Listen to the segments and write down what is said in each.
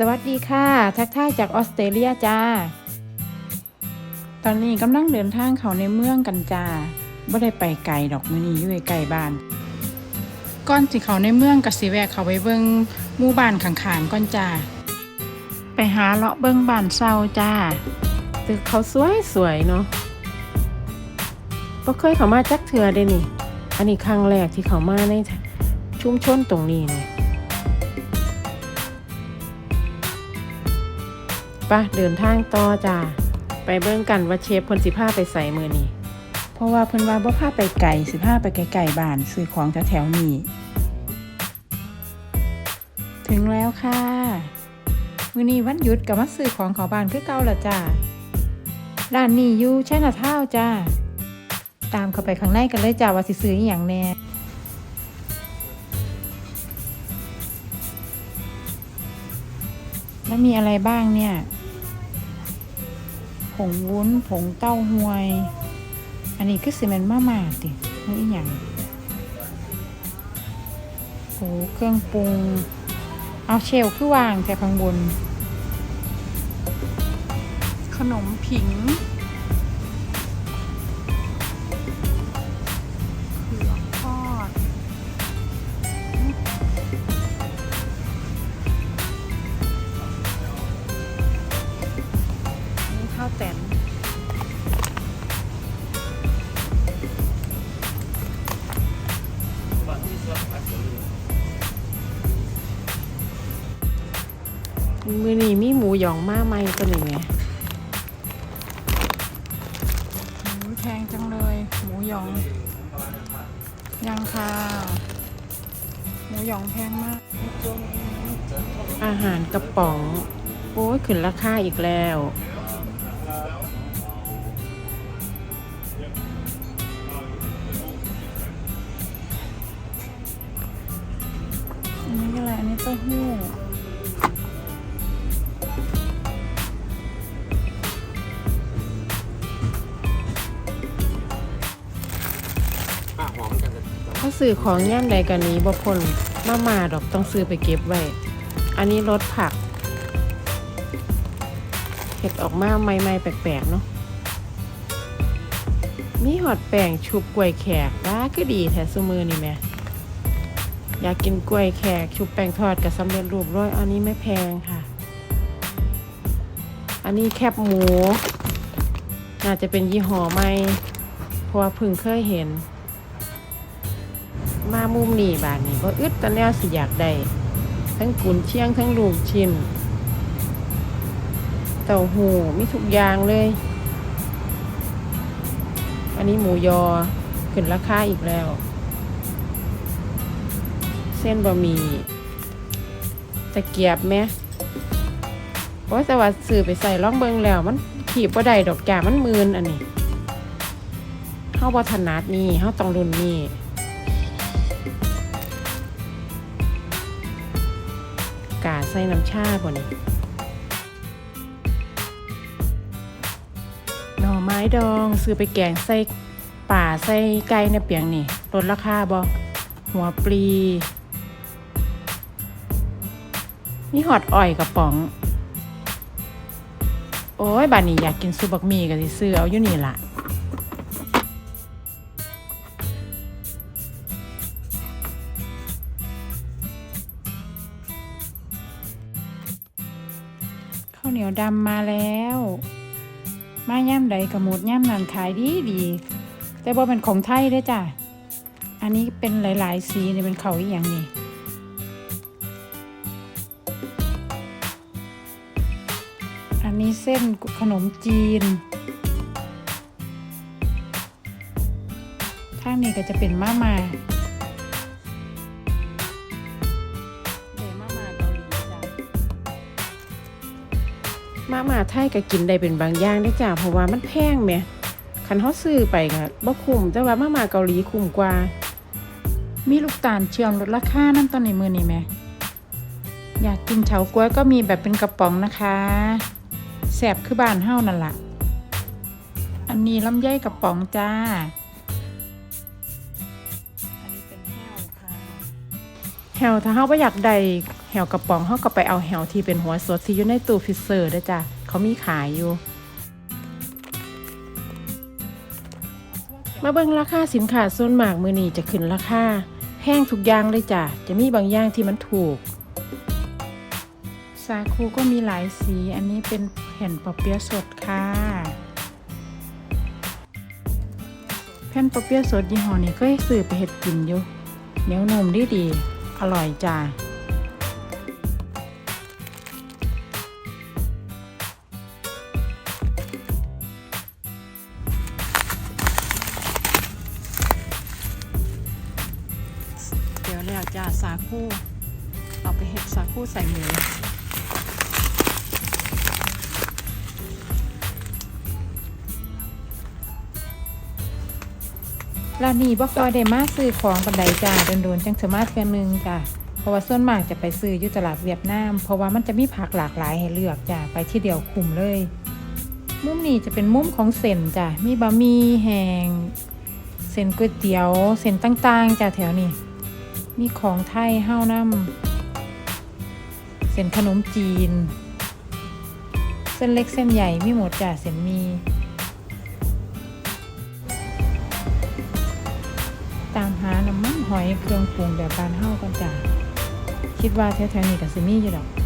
สวัสดีค่ะ ทักทายจากออสเตรเลียจ้า ตอนนี้กำลังเดินทางเขาในเมืองกันจ้าบ่ได้ไปไกลดอกมือนี้อยู่ใกล้บ้าน ก่อนสิเขาในเมืองก็สิแวะเขาไปเบิ่งหมู่บ้านข้างๆก่อนจ้า ไปหาเลาะเบิ่งบ้านเซาจ้า ตึกเขาสวยสวยๆเนาะบ่เคยเขามาจักเทื่อเด้นี่ อันนี้ครั้งแรกที่เขามาในชุมชนตรงนี้นี่ ปะเดินทางต่อจ้าไปเบิ่งกันว่าเชฟเพิ่นสิพาไปใส่มือนี้เพราะว่าเพิ่นว่าบ่พาไปไกลสิพาไปไกลๆบ้านซื้อของแถวๆนี้ถึงแล้วค่ะมื้อนี้วันหยุดก็มาซื้อของเขอบ้านคือเก่าละจ้าร้านนี้อยู่ใช่นาท่าจ้าตามเข้าไปข้างในกันเลยจ้าว่าสิซื้ออหย่างแน่แล้วมีอะไรบ้างเนี่ย งวุ้น ผงเต้าหวย อันนี้คือซีเมนต์มามาตินี่อหย่างโอ้เครื่องปรุง เอาเชลคือวางแต่ข้างบน ขนมผิง หมูหยองมาไหมตัวนี้ไหมหมูแพงจังเลย หมูหยอง ยังค่ะ หมูหยองแพงมาก อาหารกระป๋อง โอ้ยขึ้นราคาอีกแล้วอันนี้ก็อะไร อันนี้เต้าหู้ ซื้อของย่ำใดกันนี้บ่พ้นมามาดอกต้องซื้อไปเก็บไว้ อันนี้รสผัก เห็ดออกมาใหม่ๆแปลกๆเนาะ มีหอดแป้งชุบกล้วยแขกว้าก็ดีแท้ซุมือนี่แม่ อยากกินกล้วยแขก ชุบแป้งทอดกับสำเร็จรูปร้อยอันนี้ไม่แพงค่ะ อันนี้แคบหมู น่าจะเป็นยี่ห้อใหม่เพราะว่าเพิ่งเคยเห็น มามุมนี่บานนี้ก็อึดตะแนวสิอยากได้ทั้งกุนเชียงทั้งลูกชิ้นเต้าหู้มีทุกอย่างเลย อันนี้หมูยอขึ้นราคาอีกแล้ว เส้นบะหมี่ตะเกียบไหมโอ้ยแต่ว่าซื้อไปใส่ล่องเบิงแล้ว มันขีบบ่ได้ดอกจ่มันมืนอันนี้เฮาบ่ถนัดนี่เฮาต้องรุ่นนี่ กาใส่น้ำชาบ่นี่หน่อไม้ดองซื้อไปแกงใส่ป่าใส่ไก่ในเปียงนี่ลดราคาบ่หัวปลีนี่หอดอ่อยกระป๋อง โอ้ยบานนี้อยากกินซุปบักหมี่ก็สิซื้อเอาอยู่นี่ล่ะาวเหนียวดำมาแล้ว มาย่ำใดกระหมดย่ำนันขายดีดีแต่บ่เป็นของไทยด้อจ้ะ อันนี้เป็นหลาย ๆ สีนี่เป็นเขาอีกอย่างนี่อันนี้เส้นขนมจีนข้างนี้ก็จะเป็นมาม่า มามาไทยก็กินได้เป็นบางอย่างได้อจ้าเพราะว่ามันแพงแหมคันเขาซื้อไปก็บ่คุ้มแต่ว่ามามาเกาหลีคุ้มกว่า มีลูกตาลเชื่อมลดราคานั่นตอนในมือนี่แหมอยากกินเฉาก๊วยก็มีแบบเป็นกระป๋องนะคะแสบคือบ้านเฮานั่นล่ะ อันนี้ลำไยกระป๋องจ้า อันนี้เป็นแห้วค่ะแห้วถ้าเฮาบ่อยากได้ แหวกระป๋องเขาก็ไปเอาแหวที่เป็นหัวสดที่อยู่ในตู้ฟิสเซอร์ด้จ้ะเขามีขายอยู่ มาเบิ่งราคาสินค้าส่วนมากมือนี้จะขึ้นราคาแพงทุกอย่างเลยจ้ะจะมีบางอย่างที่มันถูกสาคูก็มีหลายสี อันนี้เป็นแผ่นปอเปี๊ยะสดค่ะ แผ่นปอเปี๊ยะสดยี่ห้อนี้เคยซื้อไปเฮ็ดกินอยู่เหนียวนมดีดี อร่อยจ้า คูเอาไปเฮ็ดสาคูใส่หมูร้านนี้บ่ค่อยได้มาซื้อของปันใดจ้าโดนๆจังสมาเทื่อนึงจ้าเพราะว่าส่วนมากจะไปซื้ออยู่ตลาดเวียดนาม เพราะว่ามันจะมีผักหลากหลายให้เลือกจ้าไปที่เดียวคุ้มเลย มุมนี้จะเป็นมุมของเส้นจ้ะมีบะหมี่แห้งเส้นก๋วยเตี๋ยวเส้นต่างๆจ้ะแถวนี้ มีของไทยห้าวน้ำเส้นขนมจีน เส้นเล็กเส้นใหญ่มีหมดจ้ะเส้นมี ตามหาน้ำมันหอยเครื่องปรุงแบบบานเฮ้ากันจ้ะคิดว่าแถวๆนี้กับซิมีอยู่ดอก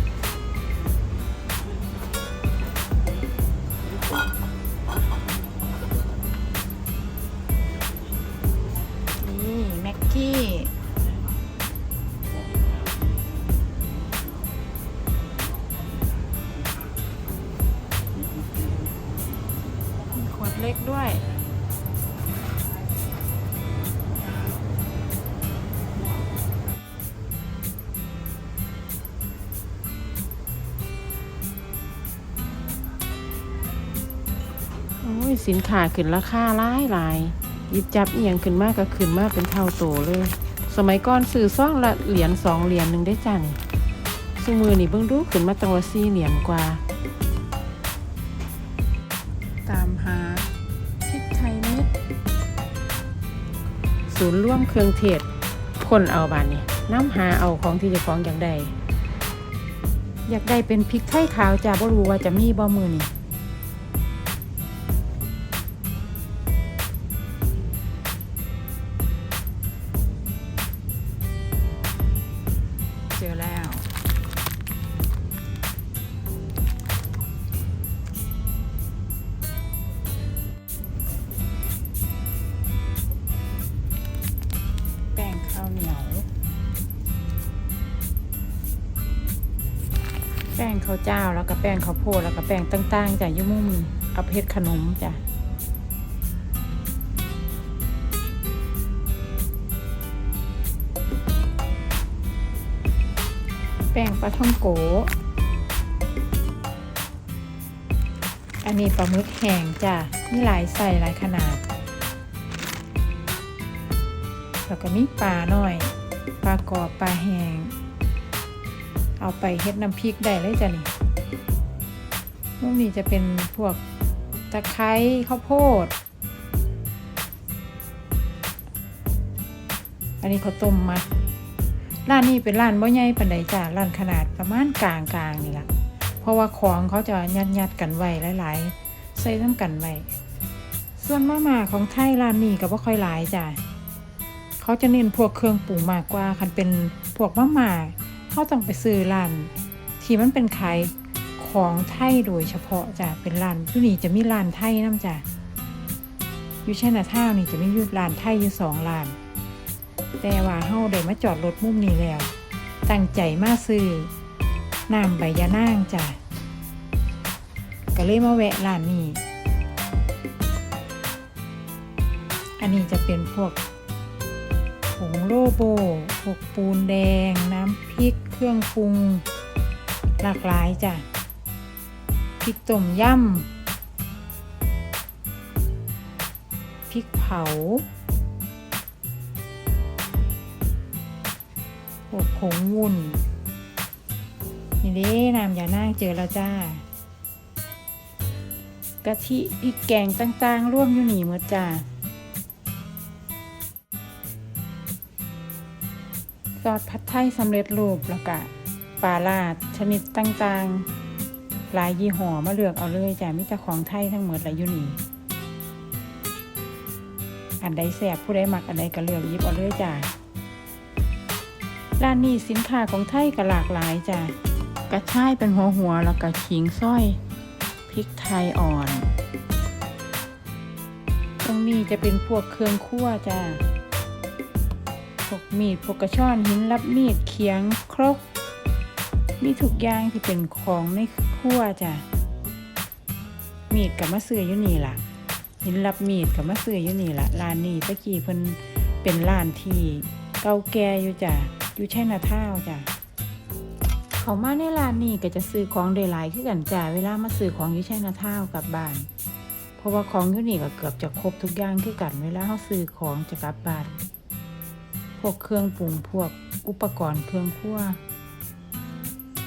ยสินค้าขึ้นราคาหลายหลายหยิบจับอีหยังขึ้นมากก็ขึ้นมากเป็นเท่าโตเลย สมัยก่อนซื้อซ่องละเหรียญสองเหรียญหนึ่งได้จันสมือนี่เบิ่งดูขึ้นมาตั้งว่าสี่เหรียญกว่า ตามหาพริกไทยเม็ดศูนย์ร่วมเครื่องเทศคนเอาบานนี่น้ำหาเอาของที่เจะของอยากได้อยากได้เป็นพริกไทยขาวจ้าบ่รู้ว่าจะมีบ่มือนี่าวเหนียว แป้งข้าวเจ้าแล้วก็แป้งข้าวโพดแล้วก็แป้งต่างๆจ้ะยุ่มุมเอาเฮ็ดขนมจ้ะแป้งปลาท่องโก อันนี้ปลาหมึกแห้งจ้ะ มีหลายใส่หลายขนาด แล้วก็มีปลาหน่อย ปลากรอบปลาแห้งเอาไปเฮ็ดน้ำพริกได้เลยจ้ะนี่มุมนี้จะเป็นพวกตะไคร้ข้าวโพด อันนี้เขาต้มมัด ร้านนี้เป็นร้านบ่ใหญ่ปานใดจ้ะร้านขนาดประมาณกลางกลางนี่ละเพราะว่าของเขาจะยัดยัดกันไว้หลายๆ ใส่น้ำกันไว้ ส่วนมาม่าของไทยร้านนี้ก็บ่ค่อยหลายจ้ะ เขาจะเน้นพวกเครื่องปรุงมากกว่าคันเป็นพวกมาม่าเขาต้องไปซื้อร้านที่มันเป็นขายของไทยโดยเฉพาะจ้ะเป็นร้านที่นี่จะมีร้านไทยน้ำจ้ะอยู่ชัยนาทานี่จะมีอยู่ร้านไทยอยู่สองร้าน แต่ว่าเฮาได้มาจอดรถมุมนี้แล้ว ตั้งใจมาซื้อน้ำใบยะนางจ้ะก็เลยมาแวะร้านนี้ อันนี้จะเป็นพวก ผงโลโบพวกปูนแดง น้ำพริก เครื่องปรุง หลากหลายจ้ะ พริกต้มยำ พริกเผาพวกผงวุ้นนี่เด้น้ำยานางเจอแล้วจ้ากะทิพริกแกงต่างๆ ร่วมอยู่นี่หมดจ้า ซอสผัดไทยสำเร็จรูปแล้วก็ปลาลาดชนิดต่างๆ หลายยี่ห้อมาเลือกเอาเลยจ้ะมีแต่ของไทยทั้งหมดเลยอยู่นี่อันใดแสบผู้ใดมักอันใดก็เลือกยิบเอาเลยจ้ะร้านนี้สินค้าของไทยก็หลากหลายจ้ะกระชายเป็นหัวหัวๆแล้วก็ขิงส้อยพริกไทยอ่อน ตรงนี้จะเป็นพวกเครื่องคั่วจ้ะ กมีดพกกระชอนหินรับมีดเขียงครก มีทุกอย่างที่เป็นของในครัวจ้ะ มีดกับมะเสืออยู่นี่ล่ะ หินรับมีดกับมะเสืออยู่นี่ล่ะร้านนี้ตะกี้เพิ่นเป็นร้านที่เก่าแก่อยู่จ้ะ อยู่ใช่นาท่าวจ้ะเขามาในร้านนี้ก็จะซื้อของได้หลายคือกันจ้ะเวลามาซื้อของอยู่ใช่นาท่าวกลับบ้าน เพราะว่าของอยู่นี่ก็เกือบจะครบทุกอย่างคือกันเวลาเขาซื้อของจะกลับบ้าน พวกเครื่องปรุงพวกอุปกรณ์เครื่องครัว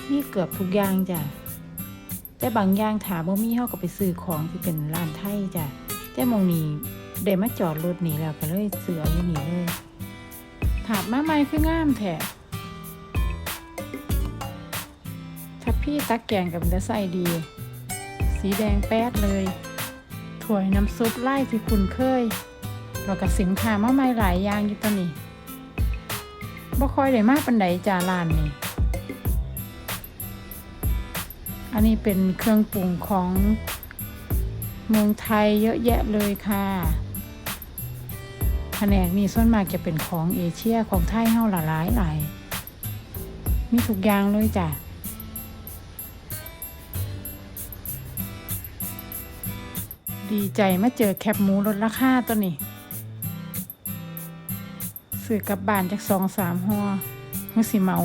มีเกือบทุกอย่างจ้ะแต่บางอย่างถามว่ามีเฮาก็ไปซื้อของที่เป็นร้านไทยจ้ะแต่มองนี้ได้มาจอดรถนี่แล้วก็เลยซื้อเอาอยู่นี่เลยถาดมาใหม่คืองามแท้ถ้าพี่ตักแกงกับจะใส่ดี สีแดงแป๊ดเลยถ้วยน้ำซุปไล่ที่คุณเคยแล้วก็สินค้ามาใหม่หลายอย่างอยู่ตัวนี้ บ่ค่อยได้มากปันไดจ้าร้านนี่อันนี้เป็นเครื่องปรุงของเมืองไทยเยอะแยะเลยค่ะแผนกนี้ส่วนมากจะเป็นของเอเชียของไทยเฮาหลายหลายมีทุกอย่างเลยจ้ะดีใจมาเจอแคบหมูลดราคาตัวนี้ ซื้อกลับบ้านจากสองสามห่อมือสิเมา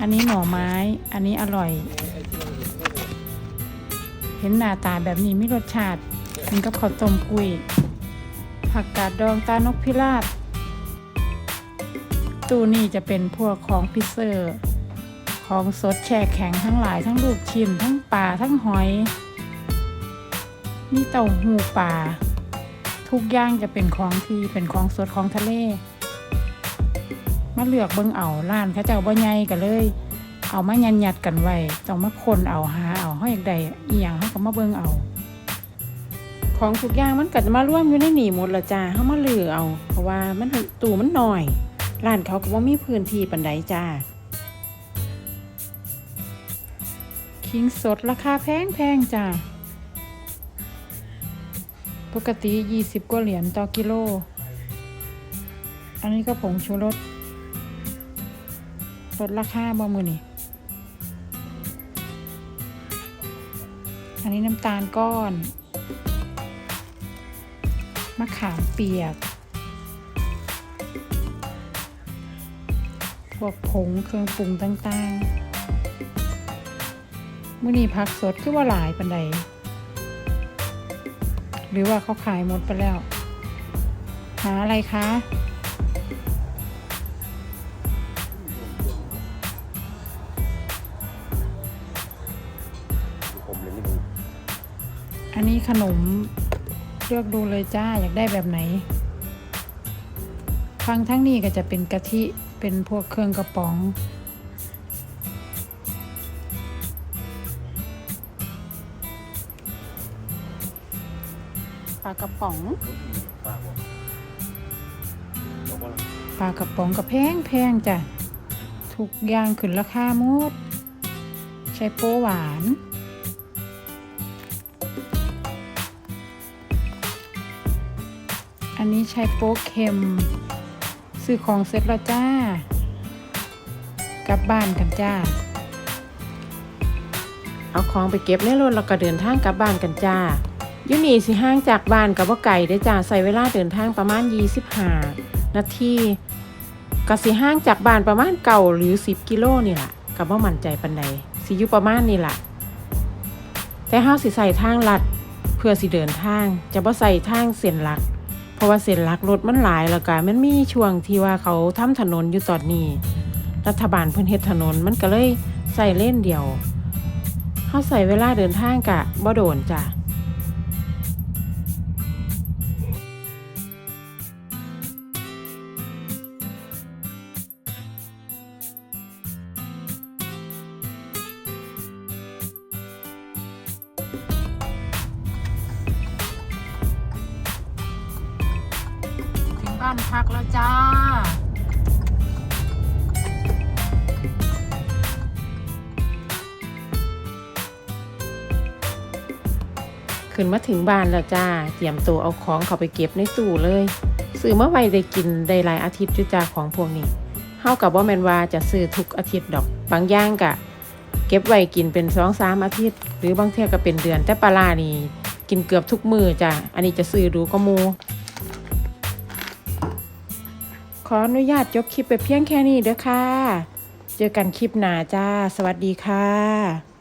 อันนี้หน่อไม้ อันนี้อร่อย เห็นหน้าตาแบบนี้ไมีรสชาติกินกับข้าวต้มกุย ผักกาดดองตานกพิราบตู้นี่จะเป็นพวกของพิเซอร์ ของสดแช่แข็งทั้งหลายทั้งลูกชิ้นทั้งปลาทั้งหอย มีเต้าหู้ปลา ทุกอย่างจะเป็นของที่เป็นของสดของทะเล มาเลือกเบิ่งเอาร้านเขาเจ้าบ่ใหญ่กันเลย เอามายันยัดกันไว้ต้องมาคนเอาหาเอาเฮาอยากได้อีหยังเฮาก็มาเบิ่งเอา ของทุกอย่างมันก็จะมาร่วมอยู่ในหนีหมดละจ้าเฮามาเลือกเอา เพราะว่ามันตู้มันหน้อยร้านเขาก็บ่มีพื้นที่ปานใดจ้าคิงสดราคาแพงแพงจ้า ปกติ 20กว่าเหรียญต่อกิโล อันนี้ก็ผงชูรสลดราคาบ่มือนี่อันนี้น้ำตาลก้อน มะขามเปียก พวกผงเครื่องปรุงต่างๆ มื่อนี้ผักสดคือว่าหลายปันใด หรือว่าเขาขายหมดไปแล้ว หาอะไรคะผมเลยไม่รู้อันนี้ขนมเลือกดูเลยจ้า อยากได้แบบไหน ฟังทั้งนี้ก็จะเป็นกะทิเป็นพวกเครื่องกระป๋อง ปลากระป๋องป้าบอกบอกว่าปลากระป๋องกระแพงแพงจ้ะทุกอย่างขึ้นราคาหมดใช้โป๊หวานอันนี้ใช้โป๊เค็มซื้อของเสร็จแล้วจ้า กลับบ้านกันจ้า เอาของไปเก็บในรถแล้วก็เดินทางกลับบ้านกันจ้าอ ยูนีสิห่างจากบ้านกับว่าไก่ได้จ้าใส่เวลาเดินทางประมาณ25นาทีก็สิห่างจากบ้านประมาณเก่าหรือ 10 กิโลนี่แหละกับว่ามั่นใจปันใดสิอยู่ประมาณนี่แหละแต่เฮาสิใส่ทางลัดเพื่อสิเดินทาง จะบ่ใส่ทางเส้นหลัก เพราะว่าเส้นหลักรถมันหลายแล้วก็มันมีช่วงที่ว่าเขาทำถนนอยู่ตอนนี้ รัฐบาลเพิ่นเฮ็ดถนนมันก็เลยใส่เล่นเดียวเฮาใส่เวลาเดินทางกะบ่โดนจ้ะ ขึ้นมาถึงบ้านแล้วจ้า เตรียมตัวเอาของเขาไปเก็บในตู้เลยซื้อเมาไวได้กินได้หลายอาทิตย์จุจ้าของพวกนี้เฮากับว่าแมนว่าจะซื้อทุกอาทิตย์ดอก บางอย่างกะ เก็บไว้กินเป็นสองสามอาทิตย์ หรือบางเที่ยก็เป็นเดือนแต่ปลารานี่กินเกือบทุกมือจ้ะอันนี้จะซื้อดูก็มู ขออนุญาตยกคลิปไปเพียงแค่นี้เด้อค่ะ เจอกันคลิปหน้าจ้า สวัสดีค่ะ